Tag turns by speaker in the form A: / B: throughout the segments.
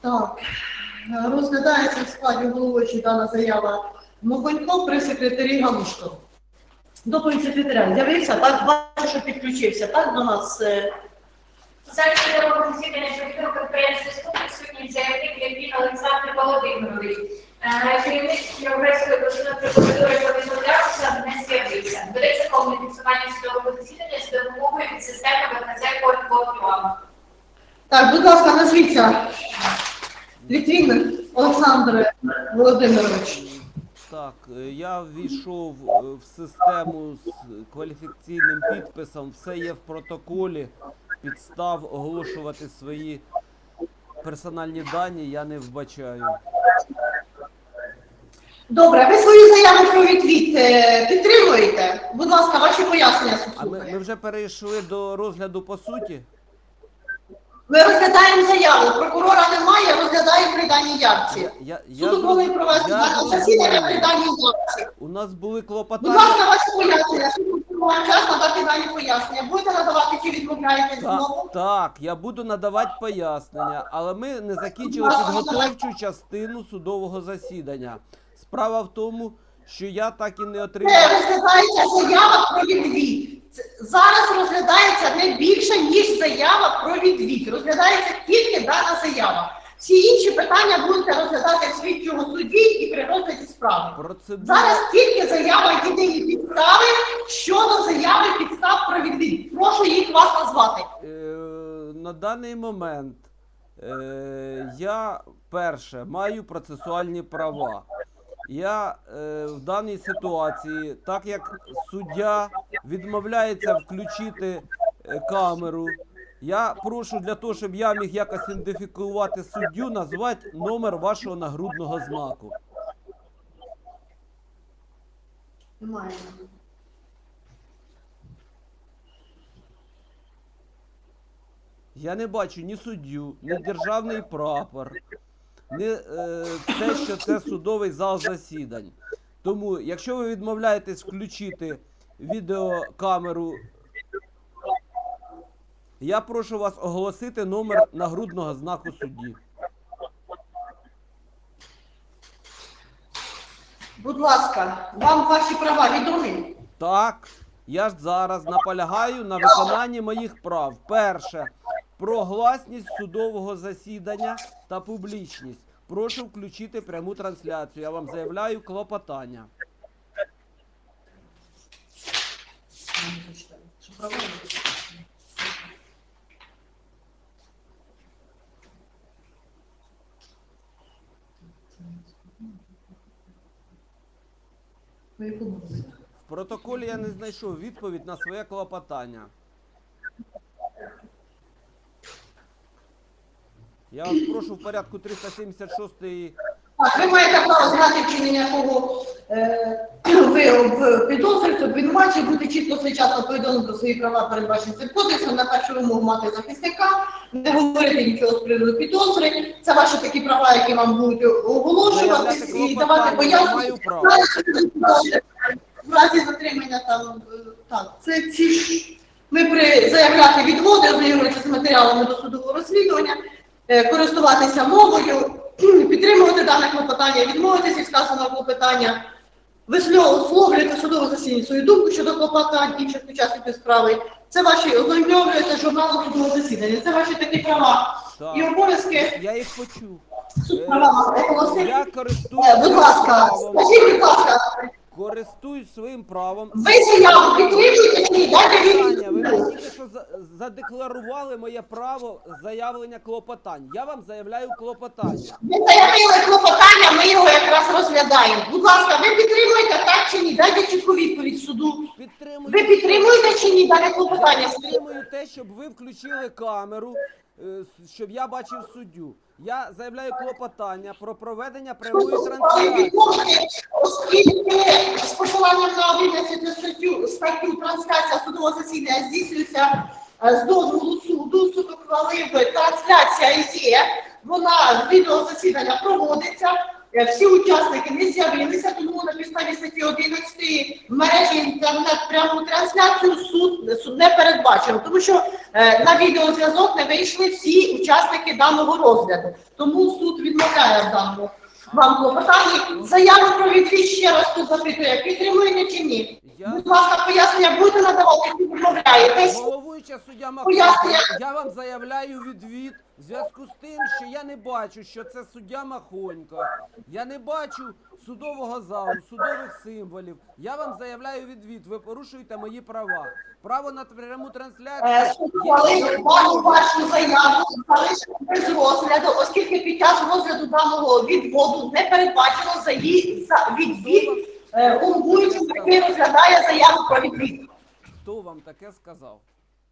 A: Так, розглядається в складі головуючої дана заява Моконько при секретарі Галушко. Доповідь секретаря. З'явився, так, бачу, що підключився, так, до нас. е,
B: Зараз судового засідання Жовтного конференції суду присутній заявник Лєвін Олександр Володимирович. Е, Керівник Європейської обласної прокуратури повідомлявся, не з'явився. Ведеться повне фіксування судового засідання з допомогою від системи ВКЗ Код
A: Так, будь ласка, назвіться. Літвін Олександр Володимирович.
C: Так, е, я ввійшов е, в систему з кваліфікаційним підписом, все є в протоколі. Підстав оголошувати свої персональні дані я не вбачаю.
A: Добре, ви свою заяву про відвід е, підтримуєте? Будь ласка, ваші пояснення
C: А ми, ми вже перейшли до розгляду по суті.
A: Ми розглядаємо заяву. Прокурора немає, розглядаємо при даній явці.
C: Я, я, я,
A: Суд ухвалив провести
C: я
A: засідання при даній явці.
C: У нас були
A: Будь ласка, ваші пояснення. Вам час надати дані пояснення. Будете надавати чи відмовляєте знову?
C: Так, я буду надавати пояснення, але ми не закінчили підготовчу частину судового засідання. Справа в тому, що я так і не
A: Це
C: отримав.
A: розглядається заява про відвід. Не більше, ніж заява про відвід. Розглядається тільки дана заява. Всі інші питання будете розглядати в слідчому суді і при розгляді справи.
C: Процедура,
A: Зараз тільки заява єдині підстави щодо заяви підстав про відвід. Прошу їх вас назвати.
C: е, на даний момент е, я перше маю процесуальні права. Я е, в даній ситуації, так як суддя відмовляється включити камеру, я прошу для того, щоб я міг якось ідентифікувати суддю, назвати номер вашого нагрудного знаку.
A: Немає.
C: Я не бачу ні суддю, ні державний прапор, ні е, те, що це судовий зал засідань. Тому, якщо ви відмовляєтесь включити відеокамеру, я прошу вас оголосити номер нагрудного знаку судді.
A: Будь ласка, вам ваші права відомі?
C: Так, я ж зараз наполягаю на виконанні моїх прав. Перше, про гласність судового засідання та публічність. Прошу включити пряму трансляцію. Я вам заявляю клопотання.
A: Ви
C: В протоколі я не знайшов відповідь на своє клопотання. Я вас прошу в порядку 376
A: Так, ви маєте право знати вчинення кого е, ви в підозрюєте, обвинувачі, бути чітко своєчасно повідомлено про свої права, передбачені цим кодексом, на першу вимогу мати захисника, не говорити нічого з приводу підозри. Це ваші такі права, які вам будуть оголошувати
C: Заявляти
A: і давати пояснення. В разі затримання там е, так, це ці ж ми при заявляти відводи, ознайомитися з матеріалами до судового розслідування, користуватися мовою, підтримувати дане клопотання, відмовитися від сказаного клопотання, висловлювати судове засідання свою думку щодо клопотань інших учасників справи. Це ваші ознайомлюєте журналом судового засідання. Це ваші такі права і обов'язки.
C: я їх почув.
A: Суд права.
C: Я
A: Е,
C: користуюсь
A: Будь ласка, скажіть, будь ласка,
C: Користуюсь своїм правом.
A: ви заяву підтримуєте чи ні? Дайте
C: Питання, ви
A: відповідь.
C: тільки що за- задекларували моє право заявлення клопотань. Я вам заявляю клопотання.
A: Ви заявили клопотання, ми його якраз розглядаємо. Будь ласка, ви підтримуєте так чи ні? Дайте чітку відповідь суду.
C: Підтримую.
A: Ви підтримуєте чи ні клопотання?
C: Я підтримую те, щоб ви включили камеру, е, с- щоб я бачив суддю. Я заявляю клопотання про проведення прямої трансляції.
A: Оскільки з посиланням на 11 статтю, статтю трансляція судового засідання здійснюється е, з дозволу суду, суд ухвалив, трансляція є, вона з відеозасідання проводиться, е, всі учасники не з'явилися, тому на підставі статті 11 в мережі інтернет пряму трансляцію суд, суд не передбачено, тому що е, на відеозв'язок не вийшли всі учасники даного розгляду. Тому суд відмовляє в даному вам клопотанні. Заяву про відвід ще раз тут запитує, підтримуєте чи ні?
C: Я
A: Будь ласка, пояснення будете надавати, чи відмовляєтесь?
C: головуюча суддя
A: Пояснення.
C: Я вам заявляю відвід в зв'язку з тим, що я не бачу, що це суддя Махонько. Я не бачу судового залу, судових символів. Я вам заявляю відвід. Ви порушуєте мої права. Право на пряму
A: Е,
C: трансляцію.
A: Суд
C: є
A: ухвалив вашу вашу заяву залишити без розгляду, оскільки під час розгляду даного відводу не передбачено за її за відвід е, головуючим, який розглядає заяву про відвід.
C: Хто вам таке сказав?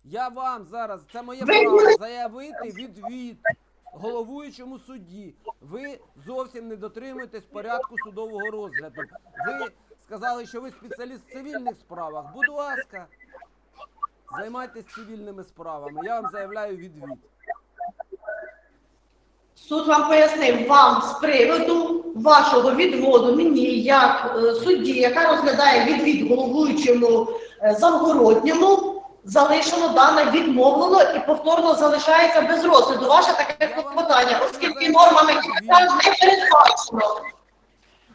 C: Я вам зараз, це моє право заявити відвід головуючому судді. Ви зовсім не дотримуєтесь порядку судового розгляду. Ви сказали, що ви спеціаліст в цивільних справах. Будь ласка, займайтесь цивільними справами. Я вам заявляю відвід.
A: Суд вам пояснив вам з приводу вашого відводу мені, як е, судді, яка розглядає відвід головуючому е, Завгородньому, залишено дане відмовлено і повторно залишається без розгляду. Ваше таке клопотання, оскільки нормами КПК не передбачено.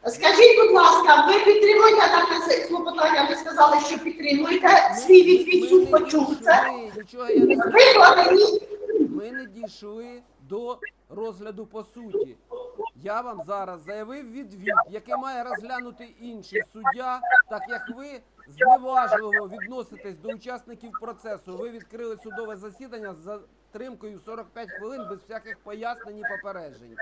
A: Скажіть, будь ласка, ви підтримуєте таке клопотання? Ви сказали, що підтримуєте свій відвід, суд почув це. Викладені
C: Ми не дійшли до розгляду по суті. Я вам зараз заявив відвід, який має розглянути інший суддя, так як ви зневажливо відноситесь до учасників процесу. Ви відкрили судове засідання з затримкою 45 хвилин без всяких пояснень і попереджень.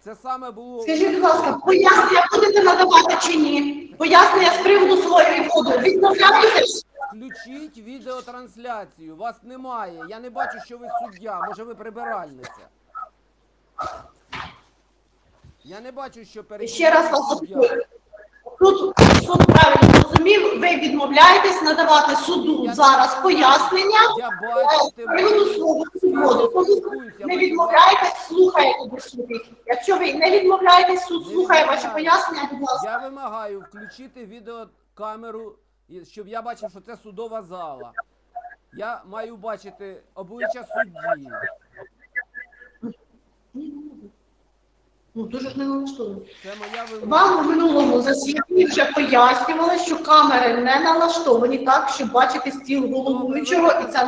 C: Це саме було.
A: Скажіть, будь ласка, пояснення будете надавати чи ні? Пояснення з приводу свого відводу. Відмовляєтесь?
C: Включіть відеотрансляцію. Вас немає. Я не бачу, що ви суддя. Може, ви прибиральниця. Я не бачу, що перед
A: Ще раз вас
C: суддя.
A: запитую. Суд, суд правильно зрозумів, ви відмовляєтесь надавати суду зараз пояснення е, приводу свого відводу. Тому не відмовляєтесь, слухаєте до суду. Якщо ви не відмовляєтесь, суд слухає ваші пояснення, будь ласка.
C: Я вимагаю включити відеокамеру, щоб я бачив, що це судова зала. Я маю бачити обличчя судді.
A: Ну, дуже ж не
C: вимога.
A: Вам у минулому засіданні вже пояснювали, що камери не налаштовані так, щоб бачити стіл головуючого, і це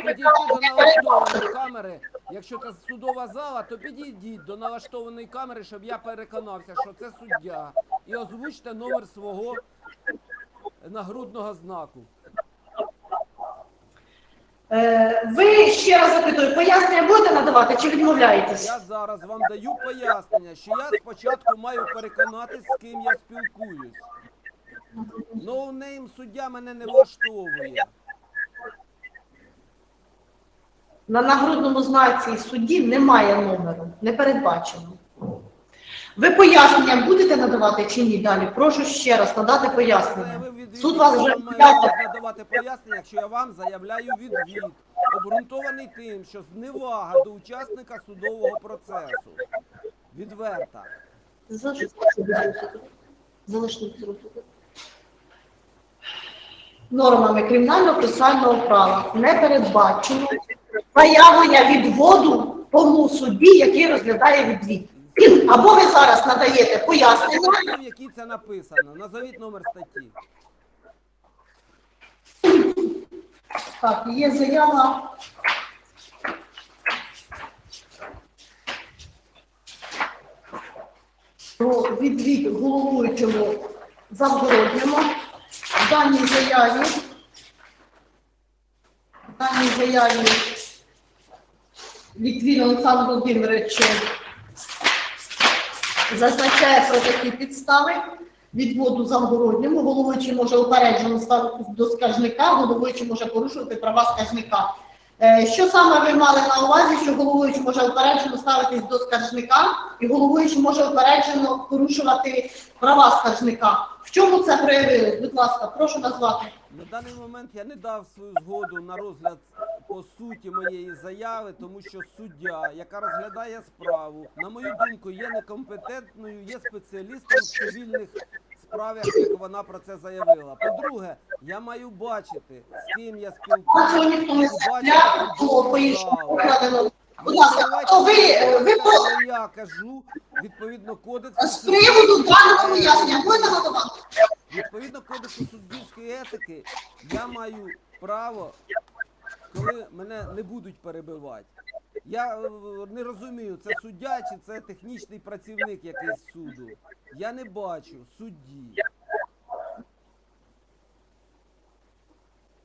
C: Підійти
A: не передбачено.
C: камери. Якщо це судова зала, то підійдіть до налаштованої камери, щоб я переконався, що це суддя. І озвучте номер свого нагрудного знаку.
A: Е, Ви ще раз запитую, пояснення будете надавати чи відмовляєтесь?
C: Я зараз вам даю пояснення, що я спочатку маю переконатись, з ким я спілкуюсь. Ноунейм суддя мене не влаштовує.
A: На нагрудному знаці судді немає номеру, не передбачено. Ви пояснення будете надавати чи ні далі? Прошу ще раз надати пояснення.
C: Відвід,
A: Суд вас вже
C: надавати пояснення, якщо я вам заявляю відвід, обґрунтований тим, що зневага до учасника судового процесу. Відверта.
A: Залишіть без. Нормами кримінального процесуального права не передбачено заявлення відводу тому судді, який розглядає відвід. Або ви зараз надаєте пояснення,
C: В якій це написано. Назовіть номер статті.
A: Так, є заява. Про відвід головуючому Завгородньому. В даній заяві, в даній заяві Літвін Олександр Володимирович зазначає про такі підстави відводу Завгородньому. Головуючий може упереджено до скаржника, головуючий може порушувати права скаржника. Е, Що саме ви мали на увазі, що головуючий може упереджено ставитись до скаржника і головуючий може упереджено порушувати права скаржника? В чому це проявилось? Будь ласка, прошу назвати.
C: На даний момент я не дав свою згоду на розгляд по суті моєї заяви, тому що суддя, яка розглядає справу, на мою думку, є некомпетентною, є спеціалістом в цивільних справах, як вона про це заявила. По-друге, я маю бачити, з ким я спілкуюся.
A: ви, ви
C: будь я кажу відповідно кодексу.
A: з приводу даного пояснення будете готувати?
C: Відповідно кодексу суддівської етики, я маю право, коли мене не будуть перебивати. Я е, не розумію, це суддя чи це технічний працівник якийсь суду. Я не бачу судді.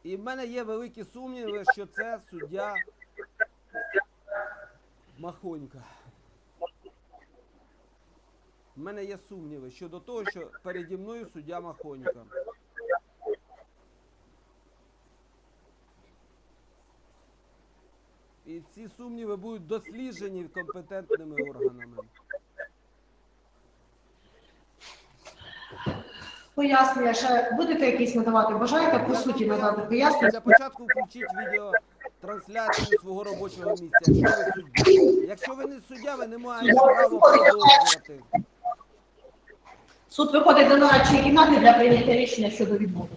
C: І в мене є великі сумніви, що це суддя Махонька. У мене є сумніви щодо того, що переді мною суддя Махонька. І ці сумніви будуть досліджені компетентними органами.
D: Пояснення ще будете якісь надавати? Бажаєте по суті надати пояснення?
C: Для початку включіть відео трансляцію свого робочого місця, якщо ви суддя. Якщо ви не суддя, ви не маєте права продовжувати.
A: Суд виходить до нарадчої кімнати для прийняття рішення щодо відмови.